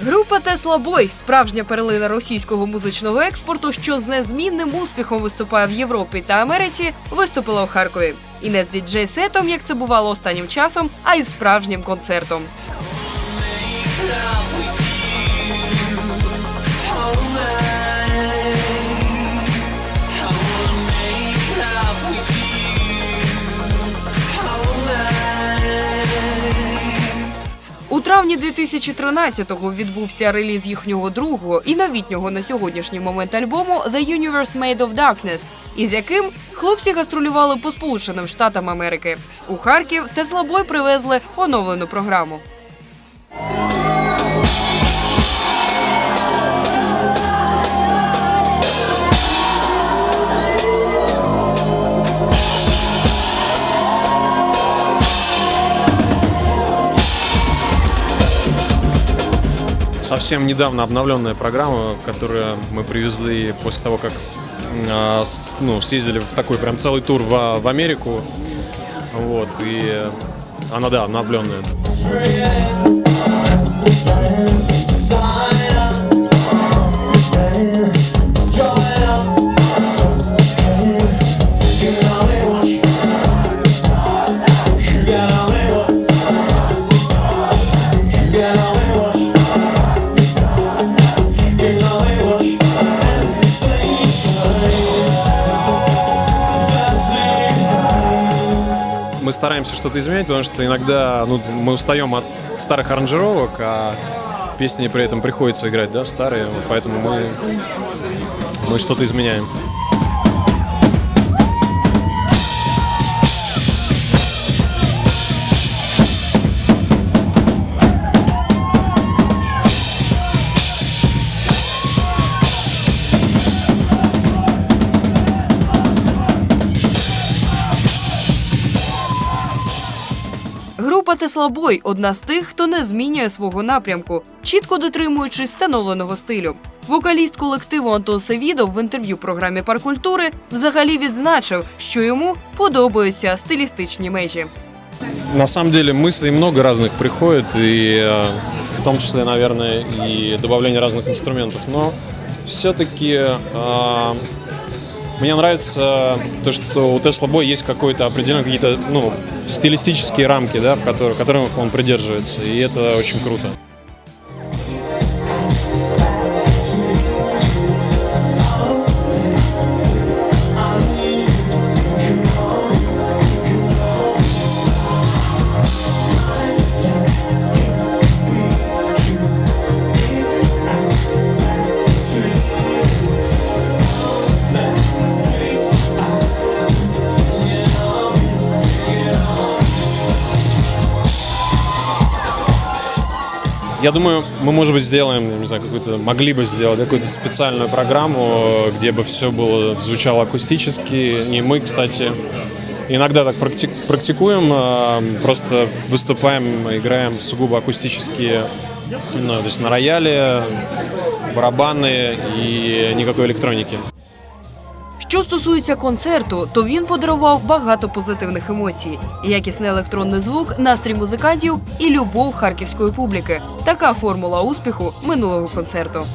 Група Тесла Бой справжня перлина російського музичного експорту, що з незмінним успіхом виступає в Європі та Америці, виступила в Харкові. І не з діджей-сетом, як це бувало останнім часом, а із справжнім концертом. У травні 2013-го відбувся реліз їхнього другого і новітнього на сьогоднішній момент альбому The Universe Made of Darkness, із яким хлопці гастролювали по Сполученим Штатам Америки. У Харків Теслабой привезли оновлену програму. совсем недавно обновленная программа, которую мы привезли после того, как а, с- ну, съездили в такой прям целый тур в, в Америку. Вот, и она, да, обновленная. Мы стараемся что-то изменять, потому что иногда ну, мы устаем от старых аранжировок, а песни при этом приходится играть, да, старые, вот поэтому мы, мы что-то изменяем. Група Теслабой одна з тих, хто не змінює свого напрямку, чітко дотримуючись встановленого стилю. Вокаліст колективу Антон Севідов в інтерв'ю програмі Паркультури взагалі відзначив, що йому подобаються стилістичні межі. На самом деле мыслей много разных приходит, и э, в том числе, наверное, и добавление разных инструментов. Но все-таки мне нравится то, что у Tesla Boy есть какой-то определенный какие-то ну, стилистические рамки, да, в которых, которых он придерживается, и это очень круто. Я думаю, мы, может быть, сделаем, не знаю, какую-то, могли бы сделать какую-то специальную программу, где бы все было, звучало акустически. И мы, кстати, иногда так практи- практикуем, а, просто выступаем, играем сугубо акустические, ну, то есть на рояле, барабаны и никакой электроники. Що стосується концерту, то він подарував багато позитивних емоцій: якісний електронний звук, настрій музикантів і любов харківської публіки. Така формула успіху минулого концерту.